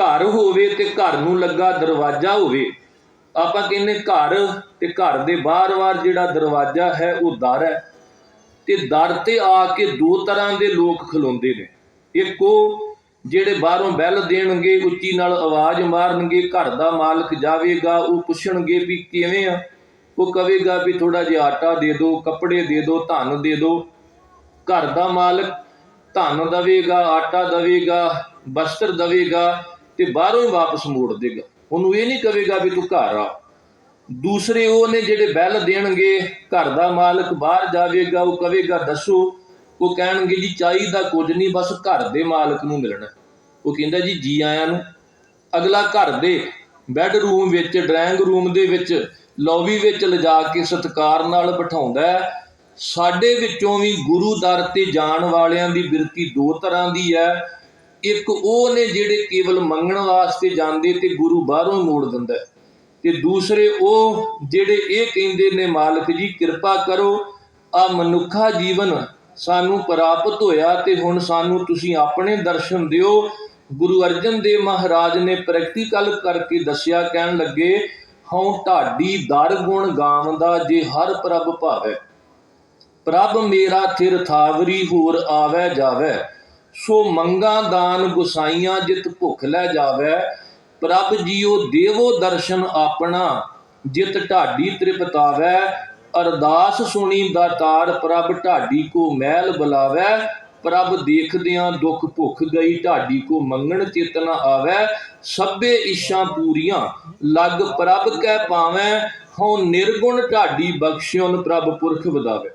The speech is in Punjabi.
ਘਰ ਹੋਵੇ ਤੇ ਘਰ ਨੂੰ ਲੱਗਾ ਦਰਵਾਜ਼ਾ ਹੋਵੇ। ਆਪਾਂ ਕਹਿੰਦੇ ਘਰ ਤੇ ਘਰ ਦੇ ਬਾਹਰ-ਬਾਹਰ ਜਿਹੜਾ ਦਰਵਾਜ਼ਾ ਹੈ, ਉਹ ਦਰ ਹੈ। ਤੇ ਦਰ ਤੇ ਆ ਕੇ ਦੋ ਤਰ੍ਹਾਂ ਦੇ ਲੋਕ ਖਲੋਂਦੇ ਨੇ। ਇੱਕ ਉਹ ਜਿਹੜੇ ਬਾਹਰੋਂ ਬੈਲ ਦੇਣਗੇ, ਉੱਚੀ ਨਾਲ ਆਵਾਜ਼ ਮਾਰਨਗੇ, ਘਰ ਦਾ ਮਾਲਕ ਜਾਵੇਗਾ, ਉਹ ਪੁੱਛਣਗੇ ਵੀ ਕਿਵੇਂ ਆ? ਉਹ ਕਹੇਗਾ ਵੀ ਥੋੜਾ ਜਿਹਾ ਆਟਾ ਦੇ ਦਿਓ ਕੱਪੜੇ ਦੇ ਦਿਓ ਧਨ ਦੇ ਦਿਓ ਘਰ ਦਾ ਮਾਲਕ ਧਨ ਦਵੇਗਾ, ਆਟਾ ਦਵੇਗਾ ਬਸਤਰ ਦਵੇਗਾ। ਤੇ ਬਾਹਰੋਂ ਹੀ ਵਾਪਸ ਮੋੜ ਦੇਗਾ। ਉਹਨੂੰ ਇਹ ਨਹੀਂ ਕਹੇਗਾ ਵੀ ਤੂੰ ਘਰ ਆ। ਦੂਸਰੇ ਉਹ ਨੇ ਜਿਹੜੇ ਬੈਲ ਦੇਣਗੇ, ਘਰ ਦਾ ਮਾਲਕ ਬਾਹਰ ਜਾਵੇਗਾ, ਉਹ ਕਹੇਗਾ ਦੱਸੋ। ਉਹ ਕਹਿਣਗੇ ਜੀ ਚਾਹੀਦਾ ਕੁਝ ਨਹੀਂ, ਬਸ ਘਰ ਦੇ ਮਾਲਕ ਨੂੰ ਮਿਲਣਾ। ਉਹ ਕਹਿੰਦਾ ਜੀ ਜੀ ਆਇਆਂ ਨੂੰ। ਅਗਲਾ ਘਰ ਦੇ ਬੈੱਡਰੂਮ ਵਿੱਚ, ਡਰਾਇੰਗ ਰੂਮ ਦੇ ਵਿੱਚ, ਲੌਬੀ ਵਿੱਚ ਲਿਜਾ ਕੇ ਸਤਿਕਾਰ ਨਾਲ ਬਿਠਾਉਂਦਾ ਹੈ। ਸਾਡੇ ਵਿੱਚੋਂ ਵੀ ਗੁਰੂ ਦਰ ਤੇ ਜਾਣ ਵਾਲਿਆਂ ਦੀ ਬਿਰਤੀ ਦੋ ਤਰ੍ਹਾਂ ਦੀ ਹੈ। ਇੱਕ ਉਹ ਨੇ ਜਿਹੜੇ ਕੇਵਲ ਮੰਗਣ ਵਾਸਤੇ ਜਾਂਦੇ ਤੇ ਗੁਰੂ ਬਾਹਰੋਂ ਮੋੜ ਦਿੰਦਾ ਹੈ। ਤੇ ਦੂਸਰੇ ਉਹ ਜਿਹੜੇ ਇਹ ਕਹਿੰਦੇ ਨੇ, ਮਾਲਕ ਜੀ, ਕਿਰਪਾ ਕਰੋ ਆ ਮਨੁੱਖਾ ਜੀਵਨ ਸਾਨੂੰ ਪ੍ਰਾਪਤ ਹੋਇਆ ਤੇ ਹੁਣ ਸਾਨੂੰ ਤੁਸੀਂ ਆਪਣੇ ਦਰਸ਼ਨ ਦਿਓ। ਗੁਰੂ ਅਰਜਨ ਦੇਵ ਮਹਾਰਾਜ ਨੇ ਪ੍ਰੈਕਟੀਕਲ ਕਰਕੇ ਦੱਸਿਆ, ਕਹਿਣ ਲੱਗੇ, ਹਉ ਢਾਡੀ ਦਰ ਗੁਣ ਗਾਵਦਾ ਜੇ ਹਰ ਪ੍ਰਭ ਭਾਵੈ। ਪ੍ਰਭ ਮੇਰਾ ਥਿਰ ਥਾਵਰੀ ਹੋਰ ਆਵੈ ਜਾਵੈ। ਸੋ ਮੰਗਾ ਦਾਨ ਗੁਸਾਈਆਂ ਜਿਤ ਭੁਖ ਲੈ ਜਾਵੈ, ਪ੍ਰਭ ਜੀਓ ਦੇਵੋ ਦਰਸ਼ਨ ਆਪਣਾ, ਜਿਤ ਢਾਡੀ ਤ੍ਰਿਪਤਾਵੈ, ਅਰਦਾਸ ਸੁਣੀ ਦਾਤਾਰ ਪ੍ਰਭ ਢਾਡੀ ਕੋ ਮਹਿਲ ਬੁਲਾਵੈ, ਪ੍ਰਭ ਦੇਖਦਿਆਂ ਦੁੱਖ ਭੁੱਖ ਗਈ ਢਾਡੀ ਕੋ ਮੰਗਣ ਚੇਤਨਾ ਨ ਆਵੈ, ਸਭੇ ਇਸ਼ਾਂ ਪੂਰੀਆਂ, ਲੱਗ ਪ੍ਰਭ ਕਹਿ ਪਾਵੈ, ਹਉ ਨਿਰਗੁਣ ਢਾਡੀ ਬਖਸ਼ਿਓਨ ਪ੍ਰਭ ਪੁਰਖ ਵਧਾਵੈ।